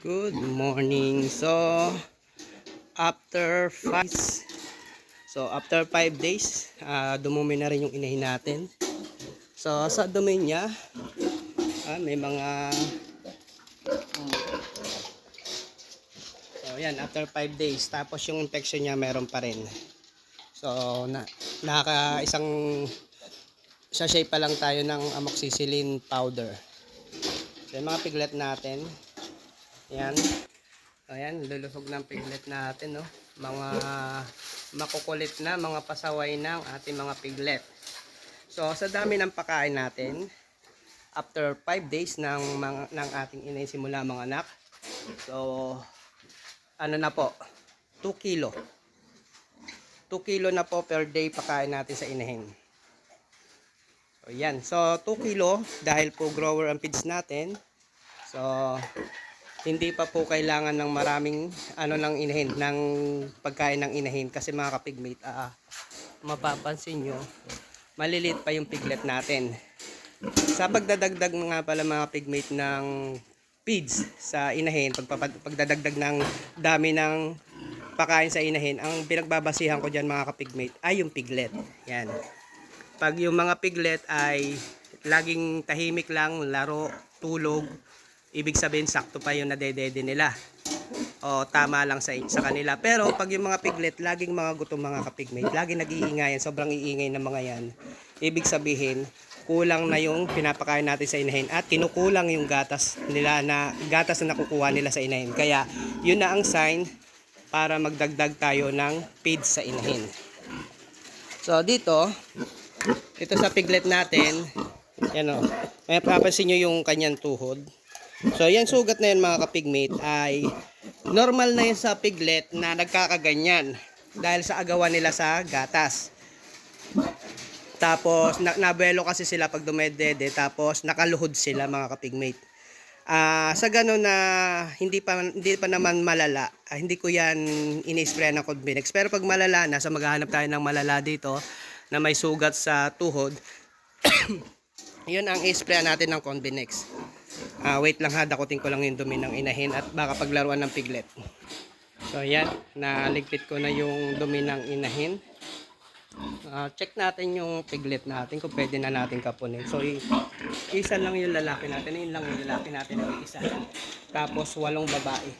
Good morning. So, after 5 So, after 5 days, ah, dumumi na rin yung inahin natin. So, sa dumi niya, ah, may mga So, yan, after 5 days. Tapos yung infection niya meron pa rin. So, na, naka isang sachet pa lang tayo ng amoxicillin powder. So, yung mga piglet natin, yan. Ayan, lulusog ng piglet natin, no? Mga makukulit na, mga pasaway ang ating mga piglet. So, sa dami ng pakain natin, after 5 days ng, mga, ng ating inay simula mga anak, so, ano na po, 2 kilo. 2 kilo na po per day pakain natin sa inahin. So, yan. So, 2 kilo, dahil po grower ang feeds natin, so, hindi pa po kailangan ng maraming ano ng inahin, ng pagkain ng inahin kasi mga kapigmate, ah, mapapansin nyo, maliliit pa yung piglet natin. Sa pagdadagdag nga pala mga pigmate ng feeds sa inahin, pagdadagdag ng dami ng pakain sa inahin, ang pinagbabasihan ko dyan mga kapigmate ay yung piglet. Yan. Pag yung mga piglet ay laging tahimik lang, laro, tulog, ibig sabihin sakto pa yung nadedede nila. O tama lang sa, sa kanila. Pero pag yung mga piglet, laging mga gutom mga kapigmate, laging nag-iingayan, sobrang iingay ng mga yan. Ibig sabihin, kulang na yung pinapakain natin sa inahin at kinukulang yung gatas nila na gatas na nakukuha nila sa inahin. Kaya yun na ang sign para magdagdag tayo ng feed sa inahin. So dito, ito sa piglet natin, yan o, may papansin nyo yung kanyang tuhod. So yan sugat na yan mga kapigmate ay normal na yun sa piglet na nagkakaganyan dahil sa agawan nila sa gatas. Tapos na nabelo kasi sila pag dumedede tapos nakaluhod sila mga kapigmate. Ah, sa ganun na hindi pa hindi pa naman malala, ah, hindi ko 'yan ini-spray ng Convinex. Pero pag malala na, sa maghahanap tayo ng malala dito na may sugat sa tuhod, 'yun ang i-spray natin ng Convinex. Ah, wait lang ha, dakutin ko lang yung dumi ng inahin at baka paglaruan ng piglet. So yan, naligpit ko na yung dumi ng inahin. Ah, check natin yung piglet natin kung pwede na natin kapunin. So isa lang yung lalaki natin, yun lang yung lalaki natin ang isa. Tapos walong babae.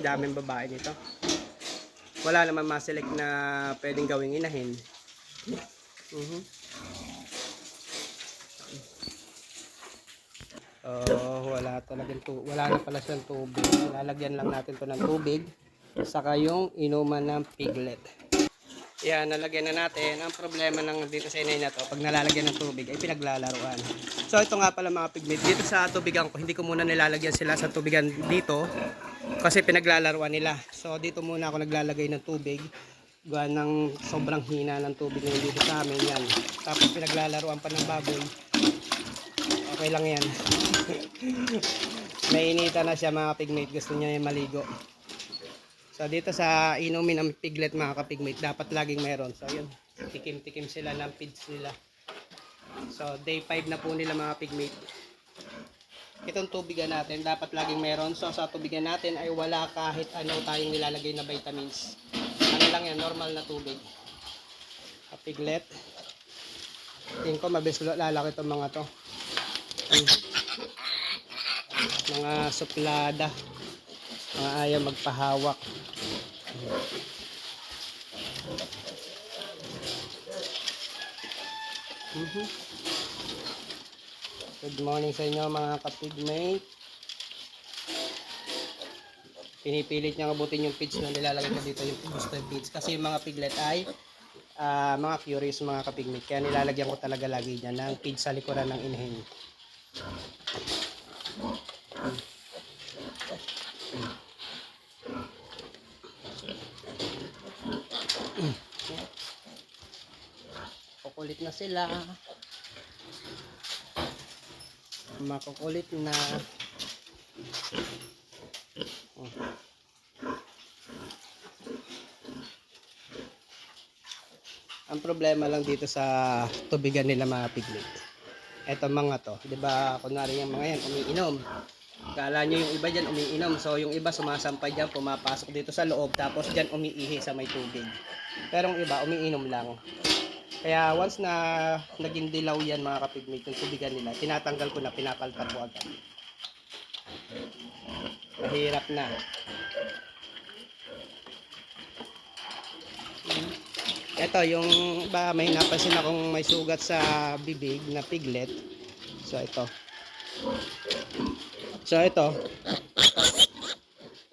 Daming babae nito. Wala naman ma-select na pwedeng gawing inahin. Mhm. Oh, wala talagang tu wala na pala siyang tubig. Lalagyan lang natin to ng tubig. Saka yung inuman ng piglet. Yan, nalagyan na natin. Ang problema ng dito sa inay na to, pag nalalagyan ng tubig, ay pinaglalaruan. So, ito nga pala mga piglet. Dito sa tubigan ko, hindi ko muna nilalagyan sila sa tubigan dito kasi pinaglalaruan nila. So, dito muna ako naglalagay ng tubig. Gawa ng sobrang hina ng tubig na dito sa amin yan. Tapos pinaglalaruan pa ng baboy. Okay lang yan. Nainita na siya mga pigmate. Gusto niya yung maligo. So dito sa inumin ng piglet mga kapigmate, dapat laging meron. So yun, tikim-tikim sila ng feeds nila. So day 5 na po nila mga pigmate. Itong tubigan natin, dapat laging meron. So sa tubigan natin ay wala kahit ano tayong nilalagay na vitamins. Ano lang yan, normal na tubig. Sa piglet. Tingin ko mabilis lalaki itong mga to. Mga suplada mga ayaw magpahawak. Mhm. Good morning sa inyo mga kapigmate. Pinipilit niya abutin yung feeds na nilalagay ko dito yung gusto yung feeds. Kasi yung mga piglet ay ah, mga curious mga kapigmate. Kaya nilalagyan ko talaga lagi niya ng feeds sa likuran ng inhale. Kukulit na sila. Makukulit na. Oh. Ang problema lang dito sa tubigan nila mga piglet. Eto mga to, 'di ba? Kunwari yung mga yan umiinom. Kala nyo yung iba dyan umiinom. So yung iba sumasampay dyan, pumapasok dito sa loob, tapos dyan umiihi sa may tubig. Pero yung iba umiinom lang. Kaya once na naging dilaw yan mga kapigmate, yung tubigan nila, tinatanggal ko na, pinapalpat ko agad. Mahirap na. Ito, yung ba may napansin akong may sugat sa bibig na piglet. So ito. So ito.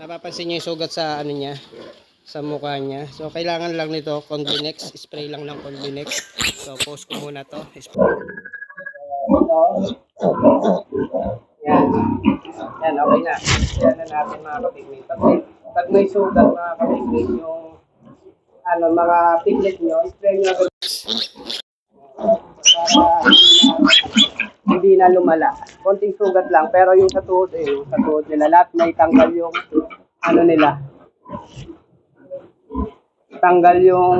Napapansin niyo yung sugat sa ano niya, sa mukha niya. So kailangan lang nito Condinex, spray lang ng Condinex. So post ko muna to. Spray. Yan. Yan, okay na. Yan na natin mga kapigmate. Pag pag may sugat mga kapigmate, yung ano, mga piglet nyo, spray nyo agad. Para hindi na lumala. Konting sugat lang, pero yung sa tuhod, eh, yung sa tuhod nila, lahat may tanggal yung, ano nila, tanggal yung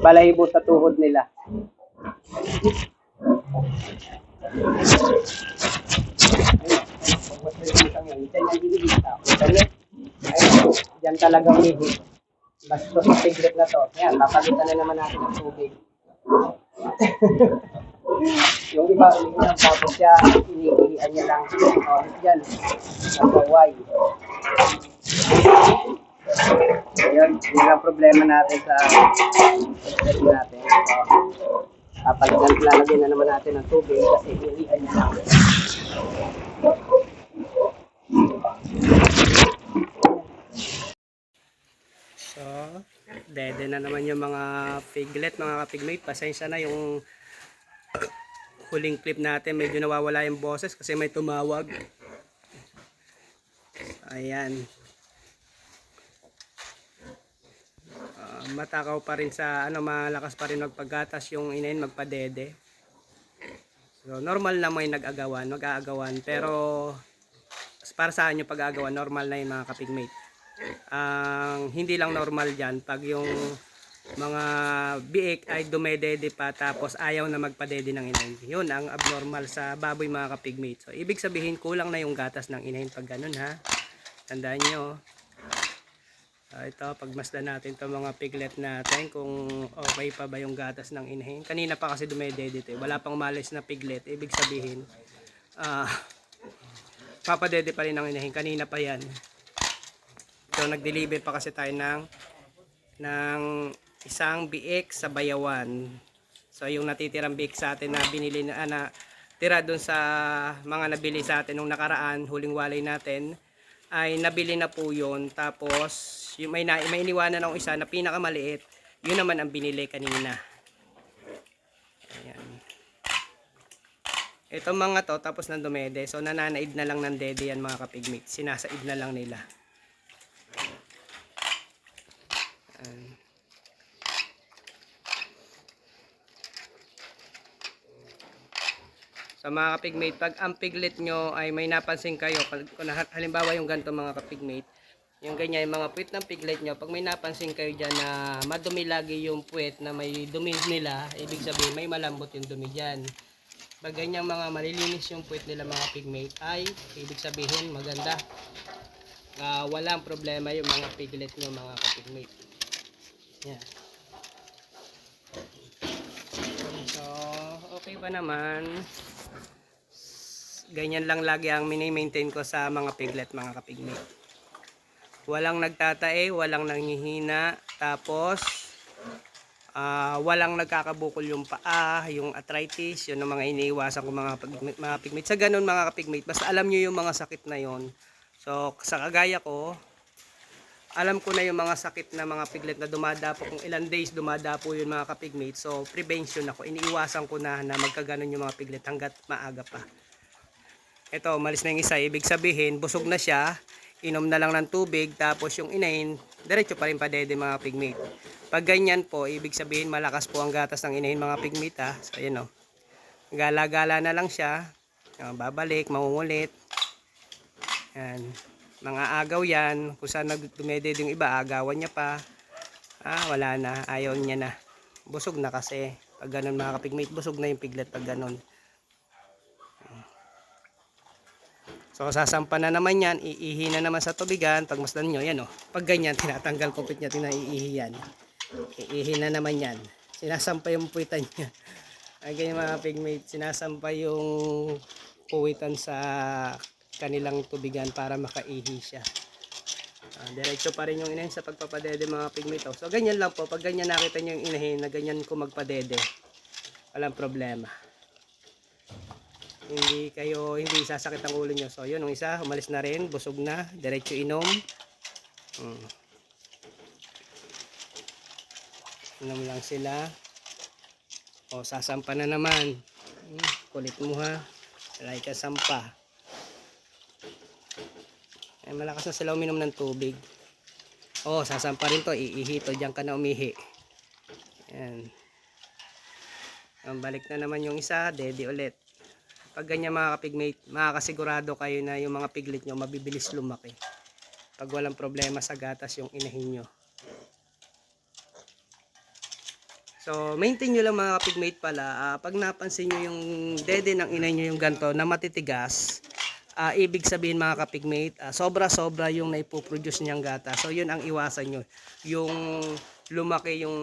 balahibo sa tuhod nila. Diyan talaga umihi. Basta sa piglet na to. Yan, papalitan na naman natin ng tubig. yung iba, umiinom, tapos siya, iniihian niya lang. O, yan. Nagaway. Ayun, yun ang problema natin sa piglet natin. So, papalitan, lalagyan na naman natin ng tubig kasi iniihian niya lang. So, dede na naman yung mga piglet, mga kapigmate. Pasensya na yung huling clip natin. Medyo nawawala yung boses kasi may tumawag. Ayan. Ah, matakaw pa rin sa, ano, malakas pa rin magpagatas yung inayin, magpadede. So, normal na may nag-agawan, mag-aagawan. Pero, para sa yung pag-aagawan, normal na yun mga kapigmate ang hindi lang normal dyan pag yung mga biik ay dumedede pa tapos ayaw na magpadede ng inahin. Yun ang abnormal sa baboy mga kapigmate. So, ibig sabihin kulang na yung gatas ng inahin pag ganun ha. Tandaan nyo. So, ito, pagmasdan natin to mga piglet natin kung okay pa ba yung gatas ng inahin. Kanina pa kasi dumedede ito. eh. Wala pang malis na piglet. Ibig sabihin, ah, papadede pa rin ng inahin. Kanina pa yan. So nag-deliver pa kasi tayo ng ng isang biik sa Bayawan. So yung natitirang biik sa atin na binili na, na tira doon sa mga nabili sa atin nung nakaraan, huling walay natin ay nabili na po yun. Tapos yung may, na, may iniwanan ng isa na pinakamaliit, yun naman ang binili kanina. Ayan. Ito mga to, tapos nang dumede. So nananaid na lang ng dede yan mga kapigmate. Sinasaid na lang nila. Ayan. Sa mga kapigmate, pag ang piglet nyo ay may napansin kayo, halimbawa yung ganito mga kapigmate, yung ganyan, yung mga puwet ng piglet nyo, pag may napansin kayo dyan na madumi lagi yung puwet na may dumi nila, ibig sabihin may malambot yung dumi dyan. Pag ganyan mga malilinis yung puwet nila mga pigmate, ay ibig sabihin maganda. Ah, walang problema yung mga piglet nyo mga kapigmate. Yan. So, okay pa naman. Ganyan lang lagi ang mini-maintain ko sa mga piglet, mga kapigmate. Walang nagtatae, walang nanghihina, tapos ah, walang nagkakabukol yung paa, yung arthritis, yun ang mga iniiwasan ko mga pigmate, mga pigmate. Sa ganun mga kapigmate, basta alam nyo yung mga sakit na yon. So, sa kagaya ko, alam ko na yung mga sakit na mga piglet na dumadapo kung ilan days dumadapo yun mga kapigmate so prevention ako. Iniiwasan ko na na magkaganon yung mga piglet hanggat maaga pa. Ito malis na yung isa. Ibig sabihin busog na siya inom na lang ng tubig tapos yung inahin diretso pa rin pa dede mga pigmate. Pag ganyan po ibig sabihin malakas po ang gatas ng inahin mga pigmate ha so yun o gala-gala na lang siya. Ah, babalik mangungulit. Yan. Mga agaw yan. Kung saan nagdumeded yung iba agawan niya pa. Ah wala na. Ayaw niya na. Busog na kasi. Pag ganun mga kapigmate busog na yung piglet pag ganun So sasampa na naman yan, iihi na naman sa tubigan. Pag masdan nyo, yan o. Pag ganyan, tinatanggal kupit niya, tinaiihi yan. Iihi na naman yan. Sinasampa yung puwitan niya. Ay ganyan mga pigmate, sinasampa yung puwitan sa kanilang tubigan para makaihi siya. Ah, diretso pa rin yung inahin sa pagpapadede mga pigmate. oh. So ganyan lang po, pag ganyan nakita nyo yung inahin na ganyan ko magpadede, walang problema hindi kayo hindi sasakit ang ulo nyo. So yun yung isa umalis na rin busog na diretso inom. Mm. inom lang sila. O sasampa na naman. Mm, kulit mo ha? Like ka sampa. Eh, malakas na sila uminom ng tubig. O sasampa rin to. Iihi to. Dyan ka na umihi. Yan Ang balik na naman yung isa, dedi ulit. Pag ganyan mga kapigmate, makakasigurado kayo na yung mga piglet nyo mabibilis lumaki. Pag walang problema sa gatas yung inahin nyo. So, maintain nyo lang mga kapigmate pala. ah, pag napansin nyo yung dede ng inay nyo yung ganto na matitigas, ah, ibig sabihin mga kapigmate, ah, sobra-sobra yung naipoproduce niyang gata. So, yun ang iwasan nyo. Yung lumaki yung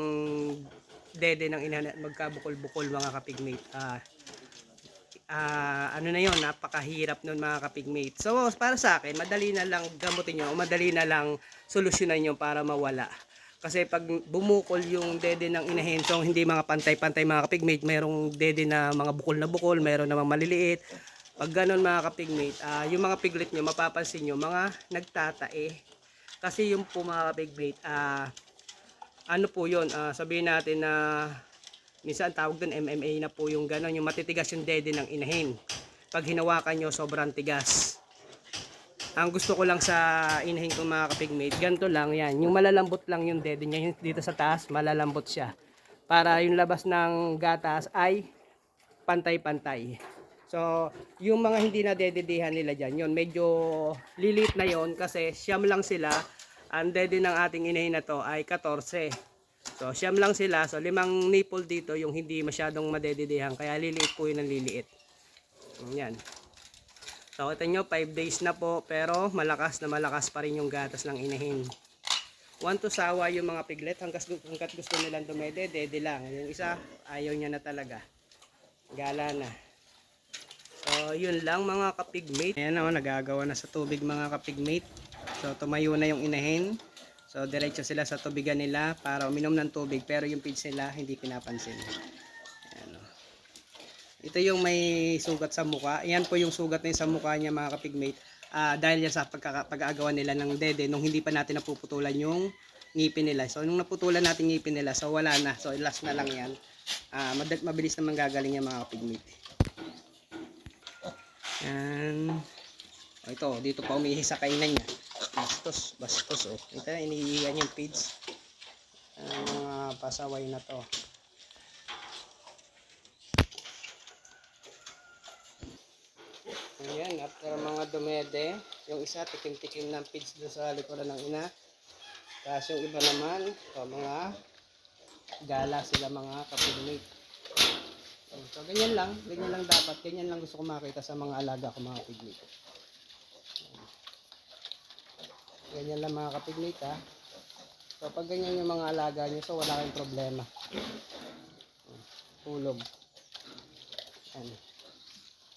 dede ng ina at magkabukol-bukol mga kapigmate. Ah, ah, ano na yon napakahirap nun mga kapigmate. So, para sa akin, madali na lang gamutin nyo, madali na lang solusyonan nyo para mawala. Kasi pag bumukol yung dede ng inahin, so hindi mga pantay-pantay mga kapigmate, mayroong dede na mga bukol na bukol, mayroon namang maliliit. Pag ganun mga kapigmate, ah, yung mga piglet nyo, mapapansin nyo, mga nagtatae. Kasi yung po mga kapigmate, ah, ano po yun, ah, sabihin natin na minsan tawag doon MMA na po yung gano'n, yung matitigas yung dede ng inahin. Pag hinawakan nyo, sobrang tigas. Ang gusto ko lang sa inahin ko mga kapigmate, ganito lang yan. Yung malalambot lang yung dede niya, dito sa taas, malalambot siya. Para yung labas ng gatas ay pantay-pantay. So, yung mga hindi na dededehan nila dyan, yun, medyo lilit na yon kasi siyam lang sila. Ang dede ng ating inahin na to ay 14. So, siyam lang sila. So, limang nipple dito yung hindi masyadong madededehan. Kaya liliit po yun ng liliit. Yan. So, kita nyo, 5 days na po. Pero, malakas na malakas pa rin yung gatas ng inahin. One to sawa yung mga piglet. Hanggat, gusto nilang dumede, dede lang. Yung isa, ayaw niya na talaga. Gala na. So, yun lang mga kapigmate. Ayan naman, nagagawa na sa tubig mga kapigmate. So, tumayo na yung inahin. So, diretso sila sa tubigan nila para uminom ng tubig. Pero yung feeds nila, hindi pinapansin. Ayan, o. Ito yung may sugat sa muka. Yan po yung sugat na sa mukha niya mga kapigmate. Ah, dahil yan sa pag-aagawan nila ng dede nung hindi pa natin napuputulan yung ngipin nila. So, nung naputulan natin ngipin nila, so wala na. So, last na lang yan. Mad- mabilis naman gagaling yan mga kapigmate. Yan. O ito, dito pa umihi sa kainan niya. Bastos, bastos oh. Na, iniiyan yung feeds. Ang mga pasaway na to. Ayan, after mga dumede, yung isa tikim-tikim ng feeds doon sa likuran ng ina. Tapos yung iba naman, o mga gala sila mga kapigmate. So, ganyan lang. Ganyan lang dapat. Ganyan lang gusto ko makita sa mga alaga ko mga pigmate. Ganyan lang mga kapigmate ha. So, pag ganyan yung mga alaga nyo, so wala kayong problema. Tulog. Yan.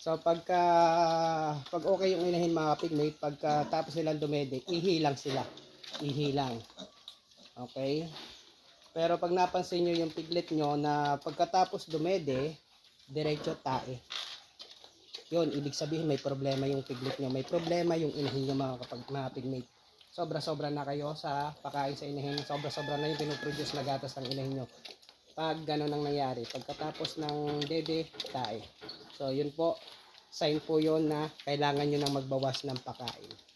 So, pagka, pag okay yung inahin mga pigmate, pagka tapos nilang dumede, ihilang sila. Ihilang. Okay? Pero pag napansin nyo yung piglet nyo na pagkatapos dumede, diretso tae. Yun, ibig sabihin may problema yung piglet nyo. May problema yung inahin nyo mga, kapag, mga pigmate. Sobra-sobra na kayo sa pakain sa inahin. Sobra-sobra na yung pinuproduce na gatas ng inahin nyo. Pag gano'n ang nangyari. Pagkatapos ng dede, tae. So, yun po. Sign po yun na kailangan nyo nang magbawas ng pakain.